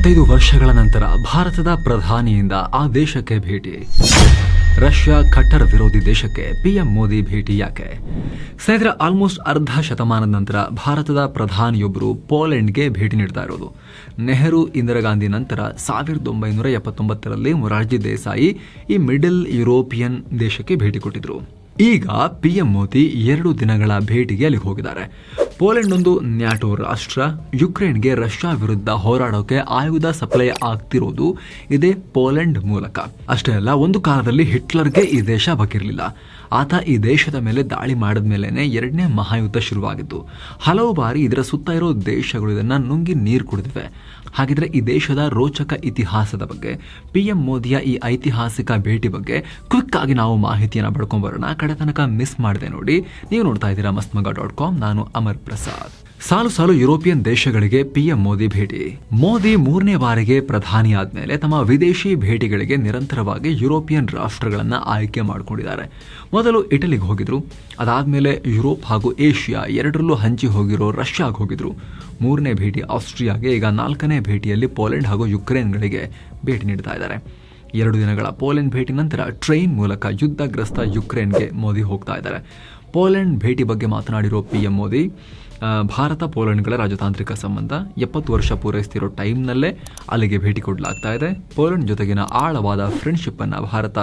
ನಲವತ್ತೈದು ವರ್ಷಗಳ ನಂತರ ಭಾರತದ ಪ್ರಧಾನಿಯಿಂದ ಆ ದೇಶಕ್ಕೆ ಭೇಟಿ. ರಷ್ಯಾ ಖಟ್ಟರ್ ವಿರೋಧಿ ದೇಶಕ್ಕೆ ಪಿಎಂ ಮೋದಿ ಭೇಟಿ ಯಾಕೆ? ಸ್ನೇಹಿತರೆ ಆಲ್ಮೋಸ್ಟ್ ಅರ್ಧ ಶತಮಾನದ ನಂತರ ಭಾರತದ ಪ್ರಧಾನಿಯೊಬ್ಬರು ಪೋಲೆಂಡ್ಗೆ ಭೇಟಿ ನೀಡ್ತಾ ಇರೋದು. ನೆಹರು, ಇಂದಿರಾ ಗಾಂಧಿ ನಂತರ ಸಾವಿರದ ಒಂಬೈನೂರ ಎಪ್ಪತ್ತೊಂಬತ್ತರಲ್ಲಿ ಮೊರಾರ್ಜಿ ದೇಸಾಯಿ ಈ ಮಿಡಲ್ ಯುರೋಪಿಯನ್ ದೇಶಕ್ಕೆ ಭೇಟಿ ಕೊಟ್ಟಿದ್ರು. ಈಗ ಪಿಎಂ ಮೋದಿ ಎರಡು ದಿನಗಳ ಭೇಟಿಗೆ ಅಲ್ಲಿ ಹೋಗಿದ್ದಾರೆ. ಪೋಲೆಂಡ್ ಒಂದು ನ್ಯಾಟೋ ರಾಷ್ಟ್ರ ಯುಕ್ರೇನ್ಗೆ ರಷ್ಯಾ ವಿರುದ್ಧ ಹೋರಾಡೋಕೆ ಆಯುಧ ಸಪ್ಲೈ ಆಗ್ತಿರೋದು ಇದೇ ಪೋಲೆಂಡ್ ಮೂಲಕ. ಅಷ್ಟೇ ಅಲ್ಲ, ಒಂದು ಕಾಲದಲ್ಲಿ ಹಿಟ್ಲರ್ಗೆ ಈ ದೇಶ ಬಗ್ಗಿರಲಿಲ್ಲ. ಆತ ಈ ದೇಶದ ಮೇಲೆ ದಾಳಿ ಮಾಡಿದ ಮೇಲೇನೆ ಎರಡನೇ ಮಹಾಯುದ್ಧ ಶುರುವಾಗಿದ್ದು ಹಲವು ಬಾರಿ ಇದರ ಸುತ್ತ ಇರೋ ದೇಶಗಳು ಇದನ್ನ ನುಂಗಿ ನೀರು ಕುಡಿದಿವೆ. ಹಾಗಿದ್ರೆ ಈ ದೇಶದ ರೋಚಕ ಇತಿಹಾಸದ ಬಗ್ಗೆ, ಪಿ ಎಂ ಮೋದಿಯ ಈ ಐತಿಹಾಸಿಕ ಭೇಟಿ ಬಗ್ಗೆ ಕ್ವಿಕ್ ಆಗಿ ನಾವು ಮಾಹಿತಿಯನ್ನು ಪಡ್ಕೊಂಬರೋಣ ಕಡೆ ತನಕ ಮಿಸ್ ಮಾಡಿದೆ ನೋಡಿ. ನೀವು ನೋಡ್ತಾ ಇದ್ದೀರಾ ಮಸ್ತ್ಮಗ ಡಾಟ್ ಕಾಮ್. ನಾನು ಅಮರ್ ಪ್ರಸಾದ್. ಸಾಲು ಸಾಲು ಯುರೋಪಿಯನ್ ದೇಶಗಳಿಗೆ ಪಿಎಂ ಮೋದಿ ಭೇಟಿ. ಮೋದಿ ಮೂರನೇ ಬಾರಿಗೆ ಪ್ರಧಾನಿ ಆದ್ಮೇಲೆ ತಮ್ಮ ವಿದೇಶಿ ಭೇಟಿಗಳಿಗೆ ನಿರಂತರವಾಗಿ ಯುರೋಪಿಯನ್ ರಾಷ್ಟ್ರಗಳನ್ನು ಆಯ್ಕೆ ಮಾಡಿಕೊಂಡಿದ್ದಾರೆ. ಮೊದಲು ಇಟಲಿಗೆ ಹೋಗಿದ್ರು. ಅದಾದಮೇಲೆ ಯುರೋಪ್ ಹಾಗೂ ಏಷ್ಯಾ ಎರಡರಲ್ಲೂ ಹಂಚಿ ಹೋಗಿರೋ ರಷ್ಯಾಗೆ ಹೋಗಿದ್ರು. ಮೂರನೇ ಭೇಟಿ ಆಸ್ಟ್ರಿಯಾಗೆ, ಈಗ ನಾಲ್ಕನೇ ಭೇಟಿಯಲ್ಲಿ ಪೋಲೆಂಡ್ ಹಾಗೂ ಯುಕ್ರೇನ್ಗಳಿಗೆ ಭೇಟಿ ನೀಡ್ತಾ ಇದ್ದಾರೆ. ಎರಡು ದಿನಗಳ ಪೋಲೆಂಡ್ ಭೇಟಿ ನಂತರ ಟ್ರೈನ್ ಮೂಲಕ ಯುದ್ಧಗ್ರಸ್ತ ಯುಕ್ರೇನ್ಗೆ ಮೋದಿ ಹೋಗ್ತಾ ಇದ್ದಾರೆ. ಪೋಲೆಂಡ್ ಭೇಟಿ ಬಗ್ಗೆ ಮಾತನಾಡಿರೋ ಪಿ ಎಂ ಮೋದಿ ಭಾರತ ಪೋಲೆಂಡ್ಗಳ ರಾಜತಾಂತ್ರಿಕ ಸಂಬಂಧ ಎಪ್ಪತ್ತು ವರ್ಷ ಪೂರೈಸ್ತಿರೋ ಟೈಮ್ನಲ್ಲೇ ಅಲ್ಲಿಗೆ ಭೇಟಿ ಕೊಡಲಾಗ್ತಾ ಇದೆ. ಪೋಲೆಂಡ್ ಜೊತೆಗಿನ ಆಳವಾದ ಫ್ರೆಂಡ್ಶಿಪ್ಪನ್ನು ಭಾರತ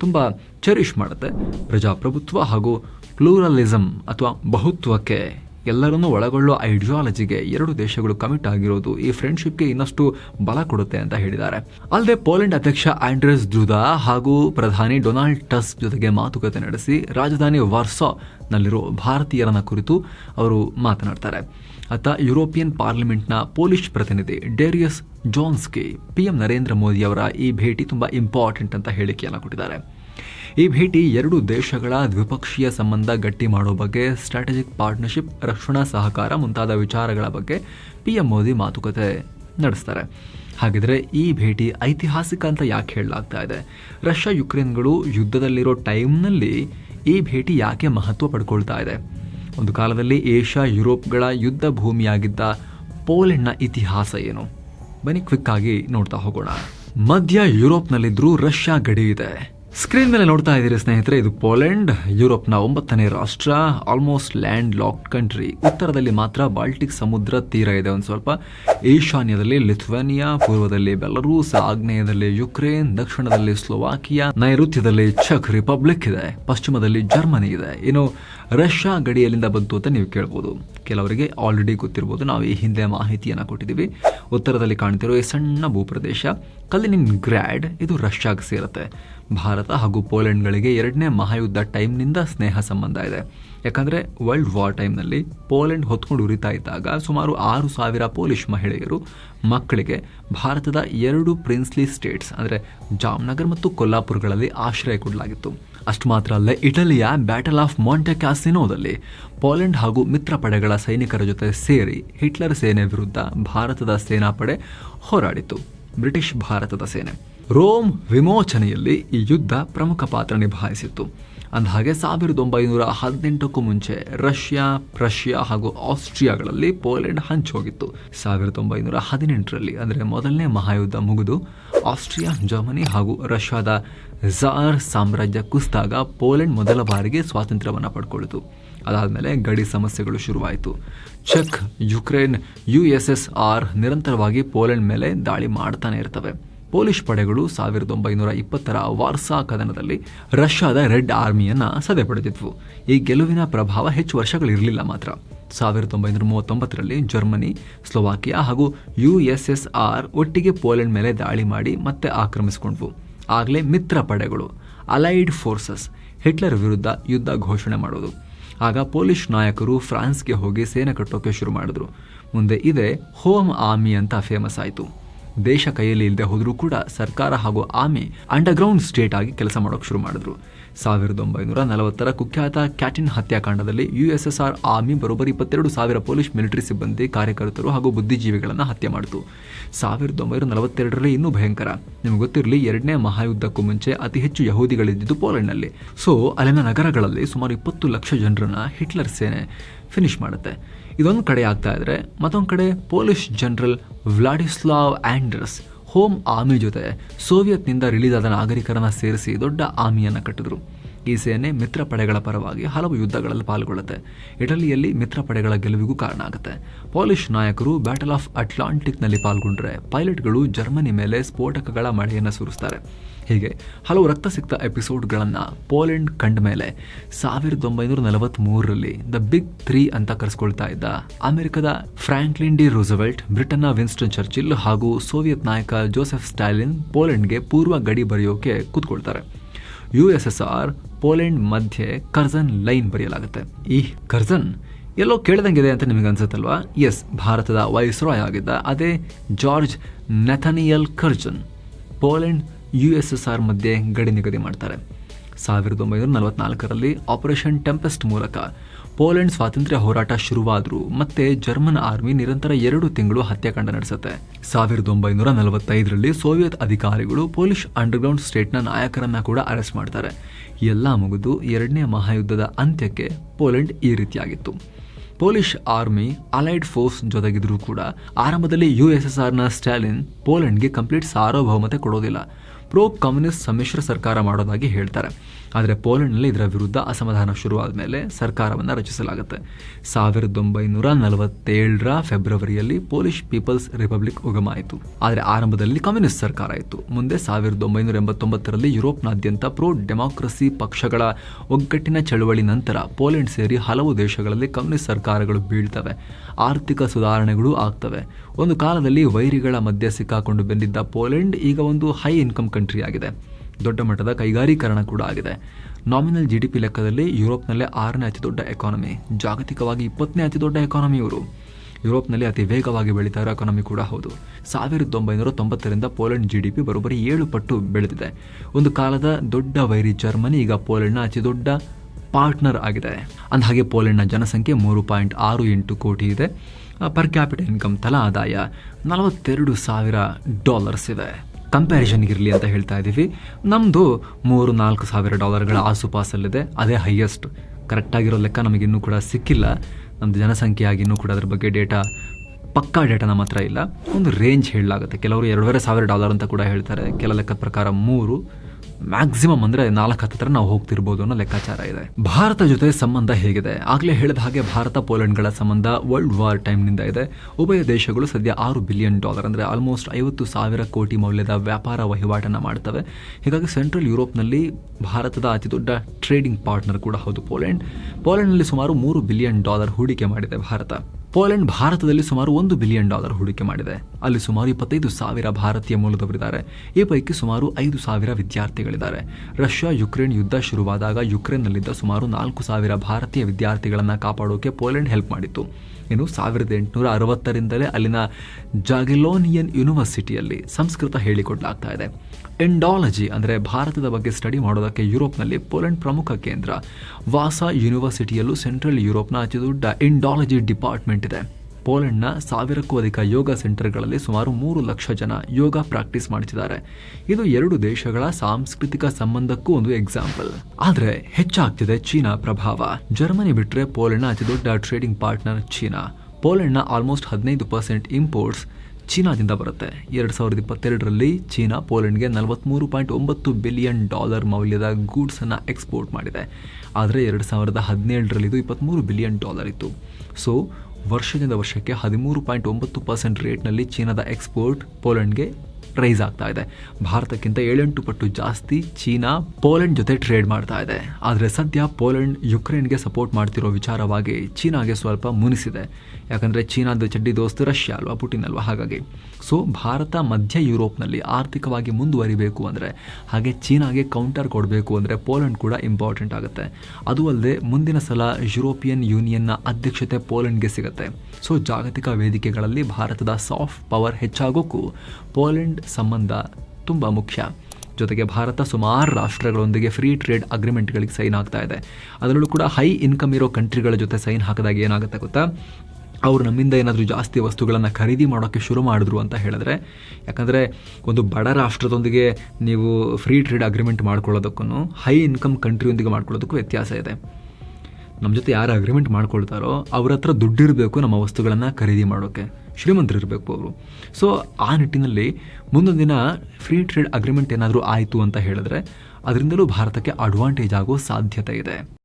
ತುಂಬ ಚೆರಿಷ್ ಮಾಡುತ್ತೆ. ಪ್ರಜಾಪ್ರಭುತ್ವ ಹಾಗೂ ಪ್ಲೂರಲಿಸಮ್ ಅಥವಾ ಬಹುತ್ವಕ್ಕೆ ಎಲ್ಲರನ್ನೂ ಒಳಗೊಳ್ಳುವ ಐಡಿಯಾಲಜಿಗೆ ಎರಡು ದೇಶಗಳು ಕಮಿಟ್ ಆಗಿರೋದು ಈ ಫ್ರೆಂಡ್ಶಿಪ್ಗೆ ಇನ್ನಷ್ಟು ಬಲ ಕೊಡುತ್ತೆ ಅಂತ ಹೇಳಿದ್ದಾರೆ. ಅಲ್ಲದೆ ಪೋಲೆಂಡ್ ಅಧ್ಯಕ್ಷ ಆಂಡ್ರೆಸ್ ದುದಾ ಹಾಗೂ ಪ್ರಧಾನಿ ಡೊನಾಲ್ಡ್ ಟಸ್ಕ್ ಜೊತೆಗೆ ಮಾತುಕತೆ ನಡೆಸಿ ರಾಜಧಾನಿ ವಾರ್ಸಾ ನಲ್ಲಿರೋ ಭಾರತೀಯರನ್ನ ಕುರಿತು ಅವರು ಮಾತನಾಡ್ತಾರೆ. ಅತ್ತ ಯುರೋಪಿಯನ್ ಪಾರ್ಲಿಮೆಂಟ್ನ ಪೋಲಿಷ್ ಪ್ರತಿನಿಧಿ Dariusz Jonski PM Narendra Modi ಅವರ ಈ ಭೇಟಿ ತುಂಬಾ ಇಂಪಾರ್ಟೆಂಟ್ ಅಂತ ಹೇಳಿಕೆಯನ್ನು ಕೊಟ್ಟಿದ್ದಾರೆ. ಈ ಭೇಟಿ ಎರಡು ದೇಶಗಳ ದ್ವಿಪಕ್ಷೀಯ ಸಂಬಂಧ ಗಟ್ಟಿ ಮಾಡೋ ಬಗ್ಗೆ ಸ್ಟ್ರಾಟಜಿಕ್ ಪಾರ್ಟ್ನರ್ಶಿಪ್ ರಕ್ಷಣಾ ಸಹಕಾರ ಮುಂತಾದ ವಿಚಾರಗಳ ಬಗ್ಗೆ ಪಿಎಂ ಮೋದಿ ಮಾತುಕತೆ ನಡೆಸ್ತಾರೆ. ಹಾಗಿದ್ರೆ ಈ ಭೇಟಿ ಐತಿಹಾಸಿಕ ಅಂತ ಯಾಕೆ ಹೇಳಲಾಗ್ತಾ ಇದೆ? ರಷ್ಯಾ ಯುಕ್ರೇನ್ಗಳು ಯುದ್ಧದಲ್ಲಿರೋ ಟೈಮ್ನಲ್ಲಿ ಈ ಭೇಟಿ ಯಾಕೆ ಮಹತ್ವ ಪಡ್ಕೊಳ್ತಾ ಇದೆ? ಒಂದು ಕಾಲದಲ್ಲಿ ಏಷ್ಯಾ ಯುರೋಪ್ಗಳ ಯುದ್ಧ ಭೂಮಿಯಾಗಿದ್ದ ಪೋಲೆಂಡ್ನ ಇತಿಹಾಸ ಏನು? ಬನ್ನಿ ಕ್ವಿಕ್ ಆಗಿ ನೋಡ್ತಾ ಹೋಗೋಣ. ಮಧ್ಯ ಯುರೋಪ್ನಲ್ಲಿದ್ದರೂ ರಷ್ಯಾ ಗಡಿ ಇದೆ ಸ್ಕ್ರೀನ್ ಮೇಲೆ ನೋಡ್ತಾ ಇದ್ದೀರಿ ಸ್ನೇಹಿತರೆ, ಇದು ಪೋಲೆಂಡ್, ಯುರೋಪ್ನ ಒಂಬತ್ತನೇ ರಾಷ್ಟ್ರ ಆಲ್ಮೋಸ್ಟ್ ಲ್ಯಾಂಡ್ ಲಾಕ್ಡ್ ಕಂಟ್ರಿ ಉತ್ತರದಲ್ಲಿ ಮಾತ್ರ ಬಾಲ್ಟಿಕ್ ಸಮುದ್ರ ತೀರ ಇದೆ. ಒಂದು ಸ್ವಲ್ಪ ಈಶಾನ್ಯದಲ್ಲಿ ಲಿಥುವೇನಿಯಾ, ಪೂರ್ವದಲ್ಲಿ ಬೆಲರೂಸ್, ಆಗ್ನೇಯದಲ್ಲಿ ಯುಕ್ರೇನ್, ದಕ್ಷಿಣದಲ್ಲಿ ಸ್ಲೋವಾಕಿಯಾ, ನೈಋತ್ಯದಲ್ಲಿ ಚೆಕ್ ರಿಪಬ್ಲಿಕ್ ಇದೆ. ಪಶ್ಚಿಮದಲ್ಲಿ ಜರ್ಮನಿ ಇದೆ. ಇನ್ನು ರಷ್ಯಾ ಗಡಿಯಲ್ಲಿಂದ ಬಂತು ಅಂತ ನೀವು ಕೇಳ್ಬೋದು. ಕೆಲವರಿಗೆ ಆಲ್ರೆಡಿ ಗೊತ್ತಿರ್ಬೋದು. ನಾವು ಈ ಹಿಂದೆ ಮಾಹಿತಿಯನ್ನು ಕೊಟ್ಟಿದ್ದೀವಿ. ಉತ್ತರದಲ್ಲಿ ಕಾಣ್ತಿರೋ ಈ ಸಣ್ಣ ಭೂಪ್ರದೇಶ ಕಲ್ಲಿನಿನ್ ಗ್ರ್ಯಾಡ್ ಇದು ರಷ್ಯಾಗೆ ಸೇರುತ್ತೆ. ಭಾರತ ಹಾಗೂ ಪೋಲೆಂಡ್ಗಳಿಗೆ ಎರಡನೇ ಮಹಾಯುದ್ಧ ಟೈಮ್ನಿಂದ ಸ್ನೇಹ ಸಂಬಂಧ ಇದೆ. ಯಾಕಂದರೆ ವರ್ಲ್ಡ್ ವಾರ್ ಟೈಮ್ನಲ್ಲಿ ಪೋಲೆಂಡ್ ಹೊತ್ಕೊಂಡು ಉರಿತಾ ಇದ್ದಾಗ ಸುಮಾರು ಆರು ಸಾವಿರ ಪೋಲಿಷ್ ಮಹಿಳೆಯರು ಮಕ್ಕಳಿಗೆ ಭಾರತದ ಎರಡು ಪ್ರಿನ್ಸ್ಲಿ ಸ್ಟೇಟ್ಸ್, ಅಂದರೆ ಜಾಮ್ನಗರ್ ಮತ್ತು ಕೊಲ್ಲಾಪುರಗಳಲ್ಲಿ ಆಶ್ರಯ ಕೊಡಲಾಗಿತ್ತು. ಅಷ್ಟು ಮಾತ್ರ ಅಲ್ಲೇ ಇಟಲಿಯ ಬ್ಯಾಟಲ್ ಆಫ್ ಮಾಂಟೆ ಕ್ಯಾಸಿನೋದಲ್ಲಿ ಪೋಲೆಂಡ್ ಹಾಗೂ ಮಿತ್ರ ಪಡೆಗಳ ಸೈನಿಕರ ಜೊತೆ ಸೇರಿ ಹಿಟ್ಲರ್ ಸೇನೆ ವಿರುದ್ಧ ಭಾರತದ ಸೇನಾಪಡೆ ಹೋರಾಡಿತು ಬ್ರಿಟಿಷ್ ಭಾರತದ ಸೇನೆ. ರೋಮ್ ವಿಮೋಚನೆಯಲ್ಲಿ ಈ ಯುದ್ಧ ಪ್ರಮುಖ ಪಾತ್ರ ನಿಭಾಯಿಸಿತ್ತು. ಅಂದಹಾಗೆ ಸಾವಿರದ ಒಂಬೈನೂರ ಹದಿನೆಂಟಕ್ಕೂ ಮುಂಚೆ ರಷ್ಯಾ, ಪ್ರಷ್ಯಾ ಹಾಗೂ ಆಸ್ಟ್ರಿಯಾಗಳಲ್ಲಿ ಪೋಲೆಂಡ್ ಹಂಚೋಗಿತ್ತು. ಸಾವಿರದ ಒಂಬೈನೂರ ಹದಿನೆಂಟರಲ್ಲಿ ಅಂದರೆ ಮೊದಲನೇ ಮಹಾಯುದ್ಧ ಮುಗಿದು ಆಸ್ಟ್ರಿಯಾ, ಜರ್ಮನಿ ಹಾಗೂ ರಷ್ಯಾದ ಝಾರ್ ಸಾಮ್ರಾಜ್ಯ ಕುಸಿದಾಗ ಪೋಲೆಂಡ್ ಮೊದಲ ಬಾರಿಗೆ ಸ್ವಾತಂತ್ರ್ಯವನ್ನು ಪಡ್ಕೊಳ್ತು. ಅದಾದಮೇಲೆ ಗಡಿ ಸಮಸ್ಯೆಗಳು ಶುರುವಾಯಿತು. Check, Ukraine, U S S R ನಿರಂತರವಾಗಿ ಪೋಲೆಂಡ್ ಮೇಲೆ ದಾಳಿ ಮಾಡ್ತಾನೆ ಇರ್ತವೆ. ಪೋಲಿಷ್ ಪಡೆಗಳು ಸಾವಿರದ ಒಂಬೈನೂರ ಇಪ್ಪತ್ತರ ವಾರ್ಸಾ ಕದನದಲ್ಲಿ ರಷ್ಯಾದ ರೆಡ್ ಆರ್ಮಿಯನ್ನು ಸದೆ ಪಡೆದಿದ್ವು. ಈ ಗೆಲುವಿನ ಪ್ರಭಾವ ಹೆಚ್ಚು ವರ್ಷಗಳಿರಲಿಲ್ಲ ಮಾತ್ರ. ಸಾವಿರದ ಒಂಬೈನೂರ ಮೂವತ್ತೊಂಬತ್ತರಲ್ಲಿ ಜರ್ಮನಿ, ಸ್ಲೋವಾಕಿಯಾ ಹಾಗೂ ಯು ಎಸ್ ಎಸ್ ಆರ್ ಒಟ್ಟಿಗೆ ಪೋಲೆಂಡ್ ಮೇಲೆ ದಾಳಿ ಮಾಡಿ ಮತ್ತೆ ಆಕ್ರಮಿಸಿಕೊಂಡ್ವು. ಆಗಲೇ ಮಿತ್ರ ಪಡೆಗಳು, ಅಲೈಡ್ ಫೋರ್ಸಸ್, ಹಿಟ್ಲರ್ ವಿರುದ್ಧ ಯುದ್ಧ ಘೋಷಣೆ ಮಾಡೋದು. ಆಗ ಪೋಲಿಷ್ ನಾಯಕರು ಫ್ರಾನ್ಸ್ಗೆ ಹೋಗಿ ಸೇನೆ ಕಟ್ಟೋಕೆ ಶುರು ಮಾಡಿದ್ರು. ಮುಂದೆ ಇದೆ ಹೋಮ್ ಆರ್ಮಿ ಅಂತ ಫೇಮಸ್ ಆಯಿತು. ದೇಶ ಕೈಯಲ್ಲಿ ಇಲ್ಲದೆ ಹೋದರೂ ಕೂಡ ಸರ್ಕಾರ ಹಾಗೂ ಆಮೆ ಅಂಡರ್ಗ್ರೌಂಡ್ ಸ್ಟೇಟ್ ಆಗಿ ಕೆಲಸ ಮಾಡೋಕೆ ಶುರು ಮಾಡಿದ್ರು. ಸಾವಿರದ ಒಂಬೈನೂರ ನಲವತ್ತರ ಕುಖ್ಯಾತ Katyn ಹತ್ಯಾಕಾಂಡದಲ್ಲಿ U S S R army ಬರೋಬ್ಬರಿ ಇಪ್ಪತ್ತೆರಡು ಸಾವಿರ ಪೊಲೀಸ್ ಮಿಲಿಟರಿ ಸಿಬ್ಬಂದಿ, ಕಾರ್ಯಕರ್ತರು ಹಾಗೂ ಬುದ್ಧಿಜೀವಿಗಳನ್ನು ಹತ್ಯೆ ಮಾಡಿತು. ಸಾವಿರದ ಒಂಬೈನೂರ ನಲವತ್ತೆರಡರಲ್ಲಿ ಇನ್ನೂ ಭಯಂಕರ. ನಿಮ್ಗೆ ಗೊತ್ತಿರಲಿ, ಎರಡನೇ ಮಹಾಯುದ್ಧಕ್ಕೂ ಮುಂಚೆ ಅತಿ ಹೆಚ್ಚು ಯಹೂದಿಗಳಿದ್ದಿದ್ದು ಪೋಲೆಂಡ್ನಲ್ಲಿ. ಸೊ ಅಲ್ಲಿನ ನಗರಗಳಲ್ಲಿ ಸುಮಾರು ಇಪ್ಪತ್ತು ಲಕ್ಷ ಜನರನ್ನು ಹಿಟ್ಲರ್ ಸೇನೆ ಫಿನಿಶ್ ಮಾಡುತ್ತೆ. ಇದೊಂದು ಕಡೆ ಆಗ್ತಾ ಇದ್ರೆ ಮತ್ತೊಂದು ಕಡೆ Polish general Wladyslaw Anders home army ಜೊತೆ ಸೋವಿಯತ್ನಿಂದ ರಿಲೀಸ್ ಆದ ನಾಗರಿಕರನ್ನ ಸೇರಿಸಿ ದೊಡ್ಡ ಆರ್ಮಿಯನ್ನು ಕಟ್ಟಿದ್ರು. ಈ ಸೇನೆ ಮಿತ್ರ ಪಡೆಗಳ ಪರವಾಗಿ ಹಲವು ಯುದ್ಧಗಳಲ್ಲಿ ಪಾಲ್ಗೊಳ್ಳುತ್ತೆ. ಇಟಲಿಯಲ್ಲಿ ಮಿತ್ರ ಪಡೆಗಳ ಗೆಲುವಿಗೂ ಕಾರಣ ಆಗುತ್ತೆ. ಪೋಲಿಷ್ ನಾಯಕರು ಬ್ಯಾಟಲ್ ಆಫ್ ಅಟ್ಲಾಂಟಿಕ್ನಲ್ಲಿ ಪಾಲ್ಗೊಂಡ್ರೆ ಪೈಲಟ್ಗಳು ಜರ್ಮನಿ ಮೇಲೆ ಸ್ಫೋಟಕಗಳ ಮಳೆಯನ್ನು ಸುರಿಸ್ತಾರೆ. ಹೀಗೆ ಹಲವು ರಕ್ತಸಿಕ್ತ ಎಪಿಸೋಡ್ಗಳನ್ನು ಪೋಲೆಂಡ್ ಕಂಡ ಮೇಲೆ ಸಾವಿರದ ಒಂಬೈನೂರ ನಲವತ್ತ್ಮೂರರಲ್ಲಿ ದ ಬಿಗ್ ತ್ರೀ ಅಂತ ಕರೆಸ್ಕೊಳ್ತಾ ಇದ್ದ ಅಮೆರಿಕದ ಫ್ರಾಂಕ್ಲಿನ್ ಡಿ ರೂಸವೆಲ್ಟ್, ಬ್ರಿಟನ್ನ ವಿನ್ಸ್ಟನ್ ಚರ್ಚಿಲ್ ಹಾಗೂ ಸೋವಿಯತ್ ನಾಯಕ ಜೋಸೆಫ್ ಸ್ಟಾಲಿನ್ ಪೋಲೆಂಡ್ಗೆ ಪೂರ್ವ ಗಡಿ ಬರೆಯೋಕೆ ಕೂತ್ಕೊಳ್ತಾರೆ. U S S R Poland ಮಧ್ಯೆ ಕರ್ಜನ್ ಲೈನ್ ಬರೆಯಲಾಗುತ್ತೆ. ಈ ಕರ್ಜನ್ ಎಲ್ಲೋ ಕೇಳ್ದಂಗಿದೆ ಅಂತ ನಿಮಗೆ ಅನ್ಸುತ್ತಲ್ವಾ? ಎಸ್, ಭಾರತದ ವೈಸ್ರಾಯ್ ಆಗಿದ್ದ ಅದೇ George Nathaniel Curzon. Poland U S S R ಮಧ್ಯೆ ಗಡಿ ನಿಗದಿ ಮಾಡ್ತಾರೆ. ಸಾವಿರದ ಒಂಬೈನೂರ ನಲವತ್ನಾಲ್ಕರಲ್ಲಿ ಆಪರೇಷನ್ ಟೆಂಪೆಸ್ಟ್ ಮೂಲಕ ಪೋಲೆಂಡ್ ಸ್ವಾತಂತ್ರ್ಯ ಹೋರಾಟ ಶುರುವಾದರೂ ಮತ್ತೆ ಜರ್ಮನ್ ಆರ್ಮಿ ನಿರಂತರ ಎರಡು ತಿಂಗಳು ಹತ್ಯಾಕಾಂಡ ನಡೆಸುತ್ತೆ. ಸಾವಿರದ ಒಂಬೈನೂರ ನಲವತ್ತೈದರಲ್ಲಿ ಸೋವಿಯತ್ ಅಧಿಕಾರಿಗಳು ಪೋಲಿಷ್ ಅಂಡರ್ಗ್ರೌಂಡ್ ಸ್ಟೇಟ್ನ ನಾಯಕರನ್ನ ಕೂಡ ಅರೆಸ್ಟ್ ಮಾಡ್ತಾರೆ. ಎಲ್ಲ ಮುಗಿದು ಎರಡನೇ ಮಹಾಯುದ್ಧದ ಅಂತ್ಯಕ್ಕೆ ಪೋಲೆಂಡ್ ಈ ರೀತಿಯಾಗಿತ್ತು. ಪೋಲಿಷ್ ಆರ್ಮಿ ಅಲೈಡ್ ಫೋರ್ಸ್ ಜೊತೆಗಿದ್ರೂ ಕೂಡ ಆರಂಭದಲ್ಲಿ ಯು ಎಸ್ ಎಸ್ ಆರ್ನ ಸ್ಟಾಲಿನ್ ಪೋಲೆಂಡ್ಗೆ ಕಂಪ್ಲೀಟ್ ಸಾರ್ವಭೌಮತೆ ಕೊಡೋದಿಲ್ಲ. ಪ್ರೋ ಕಮ್ಯುನಿಸ್ಟ್ ಸಮ್ಮಿಶ್ರ ಸರ್ಕಾರ ಮಾಡೋದಾಗಿ ಹೇಳ್ತಾರೆ. ಆದರೆ ಪೋಲೆಂಡ್ನಲ್ಲಿ ಇದರ ವಿರುದ್ಧ ಅಸಮಾಧಾನ ಶುರುವಾದ ಮೇಲೆ ಸರ್ಕಾರವನ್ನು ರಚಿಸಲಾಗುತ್ತೆ. ಸಾವಿರದ ಒಂಬೈನೂರ ನಲವತ್ತೇಳರ ಫೆಬ್ರವರಿಯಲ್ಲಿ ಪೋಲಿಷ್ ಪೀಪಲ್ಸ್ ರಿಪಬ್ಲಿಕ್ ಉಗಮ ಆಯಿತು ಆದರೆ ಆರಂಭದಲ್ಲಿ ಕಮ್ಯುನಿಸ್ಟ್ ಸರ್ಕಾರ ಇತ್ತು. ಮುಂದೆ ಸಾವಿರದ ಒಂಬೈನೂರ ಎಂಬತ್ತೊಂಬತ್ತರಲ್ಲಿ ಯುರೋಪ್ನಾದ್ಯಂತ ಪ್ರೋ ಡೆಮಾಕ್ರಸಿ ಪಕ್ಷಗಳ ಒಗ್ಗಟ್ಟಿನ ಚಳವಳಿ ನಂತರ ಪೋಲೆಂಡ್ ಸೇರಿ ಹಲವು ದೇಶಗಳಲ್ಲಿ ಕಮ್ಯುನಿಸ್ಟ್ ಸರ್ಕಾರಗಳು ಬೀಳ್ತವೆ. ಆರ್ಥಿಕ ಸುಧಾರಣೆಗಳು ಆಗ್ತವೆ. ಒಂದು ಕಾಲದಲ್ಲಿ ವೈರಿಗಳ ಮಧ್ಯೆ ಸಿಕ್ಕಾಕೊಂಡು ಬಂದಿದ್ದ ಪೋಲೆಂಡ್ ಈಗ ಒಂದು ಹೈ ಇನ್ಕಮ್ ಕಂಟ್ರಿ ಆಗಿದೆ. ದೊಡ್ಡ ಮಟ್ಟದ ಕೈಗಾರೀಕರಣ ಕೂಡ ಆಗಿದೆ. ನಾಮಿನಲ್ ಜಿ ಡಿ ಪಿ ಲೆಕ್ಕದಲ್ಲಿ ಯುರೋಪ್ನಲ್ಲೇ ಆರನೇ ಅತಿ ದೊಡ್ಡ ಎಕಾನಮಿ ಜಾಗತಿಕವಾಗಿ ಇಪ್ಪತ್ತನೇ ಅತಿ ದೊಡ್ಡ ಎಕಾನಮಿ ಇವರು. ಯುರೋಪ್ನಲ್ಲಿ ಅತಿ ವೇಗವಾಗಿ ಬೆಳೀತಾ ಇರೋ ಎಕಾನಮಿ ಕೂಡ ಹೌದು. ಸಾವಿರದ ಒಂಬೈನೂರ ತೊಂಬತ್ತರಿಂದ ಪೋಲೆಂಡ್ ಜಿ ಡಿ ಪಿ ಬರೋಬ್ಬರಿ ಏಳು ಪಟ್ಟು ಬೆಳೆದಿದೆ. ಒಂದು ಕಾಲದ ದೊಡ್ಡ ವೈರಿ ಜರ್ಮನಿ, ಈಗ ಪೋಲೆಂಡ್ನ ಅತಿ ದೊಡ್ಡ ಪಾರ್ಟ್ನರ್ ಆಗಿದೆ. ಅಂದಹಾಗೆ ಪೋಲೆಂಡ್ನ ಜನಸಂಖ್ಯೆ ಮೂರು ಪಾಯಿಂಟ್ ಆರು ಎಂಟು ಕೋಟಿ ಇದೆ. ಪರ್ ಕ್ಯಾಪಿಟಲ್ ಇನ್ಕಮ್ ತಲಾ ಆದಾಯ ನಲವತ್ತೆರಡು ಸಾವಿರ ಡಾಲರ್ಸ್ ಇದೆ. ಕಂಪ್ಯಾರಿಸನ್ಗೆ ಇರಲಿ ಅಂತ ಹೇಳ್ತಾ ಇದ್ದೀವಿ ನಮ್ಮದು ಮೂರು ನಾಲ್ಕು ಸಾವಿರ ಡಾಲರ್ಗಳ ಆಸುಪಾಸಲ್ಲಿದೆ. ಅದೇ ಹೈಯೆಸ್ಟ್ ಕರೆಕ್ಟಾಗಿರೋ ಲೆಕ್ಕ ನಮಗೆ ಇನ್ನೂ ಕೂಡ ಸಿಕ್ಕಿಲ್ಲ. ನಮ್ಮದು ಜನಸಂಖ್ಯೆ ಆಗಿ ಇನ್ನೂ ಕೂಡ ಅದ್ರ ಬಗ್ಗೆ ಡೇಟಾ ಪಕ್ಕಾ ಡೇಟಾ ನಮ್ಮ ಹತ್ರ ಇಲ್ಲ. ಒಂದು ರೇಂಜ್ ಹೇಳಲಾಗುತ್ತೆ. ಕೆಲವರು ಎರಡೂವರೆ ಸಾವಿರ ಡಾಲರ್ ಅಂತ ಕೂಡ ಹೇಳ್ತಾರೆ. ಕೆಲ ಲೆಕ್ಕದ ಪ್ರಕಾರ ಮೂರು. ಮ್ಯಾಕ್ಸಿಮಮ್ ಅಂದರೆ ನಾಲ್ಕು ಹತ್ತಿರ ನಾವು ಹೋಗ್ತಿರ್ಬೋದು ಅನ್ನೋ ಲೆಕ್ಕಾಚಾರ ಇದೆ. ಭಾರತ ಜೊತೆ ಸಂಬಂಧ ಹೇಗಿದೆ? ಆಗಲೇ ಹೇಳಿದ ಹಾಗೆ ಭಾರತ, ಪೋಲೆಂಡ್ಗಳ ಸಂಬಂಧ ವರ್ಲ್ಡ್ ವಾರ್ ಟೈಮ್ನಿಂದ ಇದೆ. ಉಭಯ ದೇಶಗಳು ಸದ್ಯ ಆರು ಬಿಲಿಯನ್ ಡಾಲರ್ ಅಂದರೆ ಆಲ್ಮೋಸ್ಟ್ ಐವತ್ತು ಸಾವಿರ ಕೋಟಿ ಮೌಲ್ಯದ ವ್ಯಾಪಾರ ವಹಿವಾಟನ್ನು ಮಾಡ್ತವೆ. ಹೀಗಾಗಿ ಸೆಂಟ್ರಲ್ ಯುರೋಪ್ನಲ್ಲಿ ಭಾರತದ ಅತಿ ದೊಡ್ಡ ಟ್ರೇಡಿಂಗ್ ಪಾರ್ಟ್ನರ್ ಕೂಡ ಹೌದು ಪೋಲೆಂಡ್. ಪೋಲೆಂಡ್ನಲ್ಲಿ ಸುಮಾರು ಮೂರು ಬಿಲಿಯನ್ ಡಾಲರ್ ಹೂಡಿಕೆ ಮಾಡಿದೆ ಭಾರತ. ಪೋಲೆಂಡ್ ಭಾರತದಲ್ಲಿ ಸುಮಾರು ಒಂದು ಬಿಲಿಯನ್ ಡಾಲರ್ ಹೂಡಿಕೆ ಮಾಡಿದೆ. ಅಲ್ಲಿ ಸುಮಾರು ಇಪ್ಪತ್ತೈದು ಸಾವಿರ ಭಾರತೀಯ ಮೂಲದವರಿದ್ದಾರೆ. ಈ ಪೈಕಿ ಸುಮಾರು ಐದು ಸಾವಿರ ವಿದ್ಯಾರ್ಥಿಗಳಿದ್ದಾರೆ. ರಷ್ಯಾ ಯುಕ್ರೇನ್ ಯುದ್ಧ ಶುರುವಾದಾಗ ಯುಕ್ರೇನ್ನಲ್ಲಿದ್ದ ಸುಮಾರು ನಾಲ್ಕು ಸಾವಿರ ಭಾರತೀಯ ವಿದ್ಯಾರ್ಥಿಗಳನ್ನು ಕಾಪಾಡೋಕೆ ಪೋಲೆಂಡ್ ಹೆಲ್ಪ್ ಮಾಡಿತ್ತು. ಇನ್ನು ಸಾವಿರದ ಎಂಟುನೂರ ಅರವತ್ತರಿಂದಲೇ ಅಲ್ಲಿನ ಜಾಗಿಲೋನಿಯನ್ ಯೂನಿವರ್ಸಿಟಿಯಲ್ಲಿ ಸಂಸ್ಕೃತ ಹೇಳಿಕೊಡ್ಲಾಗ್ತಾ ಇದೆ. ಎಂಡಾಲಜಿ ಅಂದರೆ ಭಾರತದ ಬಗ್ಗೆ ಸ್ಟಡಿ ಮಾಡೋದಕ್ಕೆ ಯುರೋಪ್ನಲ್ಲಿ ಪೋಲೆಂಡ್ ಪ್ರಮುಖ ಕೇಂದ್ರ. ವಾಸಾ ಯೂನಿವರ್ಸಿಟಿಯಲ್ಲೂ ಸೆಂಟ್ರಲ್ ಯುರೋಪ್ನ ಅತಿ ದೊಡ್ಡ ಎಂಡಾಲಜಿ ಡಿಪಾರ್ಟ್ಮೆಂಟ್ ಇದೆ. ಪೋಲೆಂಡ್ನ ಸಾವಿರಕ್ಕೂ ಅಧಿಕ ಯೋಗ ಸೆಂಟರ್ಗಳಲ್ಲಿ ಸುಮಾರು ಮೂರು ಲಕ್ಷ ಜನ ಯೋಗ ಪ್ರಾಕ್ಟೀಸ್ ಮಾಡ್ತಿದ್ದಾರೆ ಇದು ಎರಡು ದೇಶಗಳ ಸಾಂಸ್ಕೃತಿಕ ಸಂಬಂಧಕ್ಕೂ ಒಂದು ಎಕ್ಸಾಂಪಲ್. ಆದರೆ ಹೆಚ್ಚಾಗ್ತಿದೆ ಚೀನಾ ಪ್ರಭಾವ. ಜರ್ಮನಿ ಬಿಟ್ಟರೆ ಪೋಲೆಂಡ್ನ ಅತಿ ದೊಡ್ಡ ಟ್ರೇಡಿಂಗ್ ಪಾರ್ಟ್ನರ್ ಚೀನಾ. ಪೋಲೆಂಡ್ನ ಆಲ್ಮೋಸ್ಟ್ ಹದಿನೈದು ಪರ್ಸೆಂಟ್ ಇಂಪೋರ್ಟ್ಸ್ ಚೀನಾದಿಂದ ಬರುತ್ತೆ. ಎರಡು ಸಾವಿರದ ಇಪ್ಪತ್ತೆರಡರಲ್ಲಿ ಚೀನಾ ಪೋಲೆಂಡ್ಗೆ ನಲವತ್ತ್ಮೂರು ಪಾಯಿಂಟ್ ಒಂಬತ್ತು ಬಿಲಿಯನ್ ಡಾಲರ್ ಮೌಲ್ಯದ ಗೂಡ್ಸನ್ನು ಎಕ್ಸ್ಪೋರ್ಟ್ ಮಾಡಿದೆ. ಆದರೆ ಎರಡು ಸಾವಿರದ ಹದಿನೇಳರಲ್ಲಿ ಇದು ಇಪ್ಪತ್ತ್ಮೂರು ಬಿಲಿಯನ್ ಡಾಲರ್ ಇತ್ತು. ಸೊ ವರ್ಷದಿಂದ ವರ್ಷಕ್ಕೆ ಹದಿಮೂರು ಪಾಯಿಂಟ್ ಒಂಬತ್ತು ಪರ್ಸೆಂಟ್ ರೇಟ್ನಲ್ಲಿ ಚೀನಾದ ಎಕ್ಸ್ಪೋರ್ಟ್ ಪೋಲೆಂಡ್ಗೆ ರೈಸ್ ಆಗ್ತಾ ಇದೆ. ಭಾರತಕ್ಕಿಂತ ಏಳೆಂಟು ಪಟ್ಟು ಜಾಸ್ತಿ ಚೀನಾ, ಪೋಲೆಂಡ್ ಜೊತೆ ಟ್ರೇಡ್ ಮಾಡ್ತಾ ಇದೆ. ಆದರೆ ಸದ್ಯ ಪೋಲೆಂಡ್ ಯುಕ್ರೇನ್ಗೆ ಸಪೋರ್ಟ್ ಮಾಡ್ತಿರೋ ವಿಚಾರವಾಗಿ ಚೀನಾಗೆ ಸ್ವಲ್ಪ ಮುನಿಸಿದೆ. ಯಾಕಂದರೆ ಚೀನಾದ ಚಡ್ಡಿ ದೋಸ್ತ್ ರಷ್ಯಾ ಅಲ್ವಾ, ಪುಟಿನ್ ಅಲ್ವಾ? ಹಾಗಾಗಿ. ಸೊ ಭಾರತ ಮಧ್ಯ ಯುರೋಪ್ನಲ್ಲಿ ಆರ್ಥಿಕವಾಗಿ ಮುಂದುವರಿಬೇಕು ಅಂದರೆ, ಹಾಗೆ ಚೀನಾಗೆ ಕೌಂಟರ್ ಕೊಡಬೇಕು ಅಂದರೆ ಪೋಲೆಂಡ್ ಕೂಡ ಇಂಪಾರ್ಟೆಂಟ್ ಆಗುತ್ತೆ. ಅದು ಅಲ್ಲದೆ ಮುಂದಿನ ಸಲ ಯುರೋಪಿಯನ್ ಯೂನಿಯನ್ನ ಅಧ್ಯಕ್ಷತೆ ಪೋಲೆಂಡ್ಗೆ ಸಿಗುತ್ತೆ. ಸೊ ಜಾಗತಿಕ ವೇದಿಕೆಗಳಲ್ಲಿ ಭಾರತದ ಸಾಫ್ಟ್ ಪವರ್ ಹೆಚ್ಚಾಗೋಕ್ಕೂ ಪೋಲೆಂಡ್ ಸಂಬಂಧ ತುಂಬ ಮುಖ್ಯ. ಜೊತೆಗೆ ಭಾರತ ಸುಮಾರು ರಾಷ್ಟ್ರಗಳೊಂದಿಗೆ ಫ್ರೀ ಟ್ರೇಡ್ ಅಗ್ರಿಮೆಂಟ್ಗಳಿಗೆ ಸೈನ್ ಆಗ್ತಾ ಇದೆ. ಅದರಲ್ಲೂ ಕೂಡ ಹೈ ಇನ್ಕಮ್ ಇರೋ ಕಂಟ್ರಿಗಳ ಜೊತೆ ಸೈನ್ ಹಾಕಿದಾಗ ಏನಾಗುತ್ತೆ ಗೊತ್ತಾ? ಅವರು ನಮ್ಮಿಂದ ಏನಾದರೂ ಜಾಸ್ತಿ ವಸ್ತುಗಳನ್ನು ಖರೀದಿ ಮಾಡೋಕ್ಕೆ ಶುರು ಮಾಡಿದ್ರು ಅಂತ ಹೇಳಿದ್ರೆ. ಯಾಕಂದರೆ ಒಂದು ಬಡ ರಾಷ್ಟ್ರದೊಂದಿಗೆ ನೀವು ಫ್ರೀ ಟ್ರೇಡ್ ಅಗ್ರಿಮೆಂಟ್ ಮಾಡ್ಕೊಳ್ಳೋದಕ್ಕೂ ಹೈ ಇನ್ಕಮ್ ಕಂಟ್ರಿಯೊಂದಿಗೆ ಮಾಡ್ಕೊಳ್ಳೋದಕ್ಕೂ ವ್ಯತ್ಯಾಸ ಇದೆ. ನಮ್ಮ ಜೊತೆ ಯಾರು ಅಗ್ರಿಮೆಂಟ್ ಮಾಡ್ಕೊಳ್ತಾರೋ ಅವ್ರ ಹತ್ರ ದುಡ್ಡಿರಬೇಕು ನಮ್ಮ ವಸ್ತುಗಳನ್ನು ಖರೀದಿ ಮಾಡೋಕ್ಕೆ ಶ್ರೀಮಂತರಿರಬೇಕು ಅವರು. ಸೊ ಆ ನಿಟ್ಟಿನಲ್ಲಿ ಮುಂದೊಂದು ದಿನ ಫ್ರೀ ಟ್ರೇಡ್ ಅಗ್ರಿಮೆಂಟ್ ಏನಾದರೂ ಆಯಿತು ಅಂತ ಹೇಳಿದ್ರೆ, ಅದರಿಂದಲೂ ಭಾರತಕ್ಕೆ ಅಡ್ವಾಂಟೇಜ್ ಆಗೋ ಸಾಧ್ಯತೆ ಇದೆ.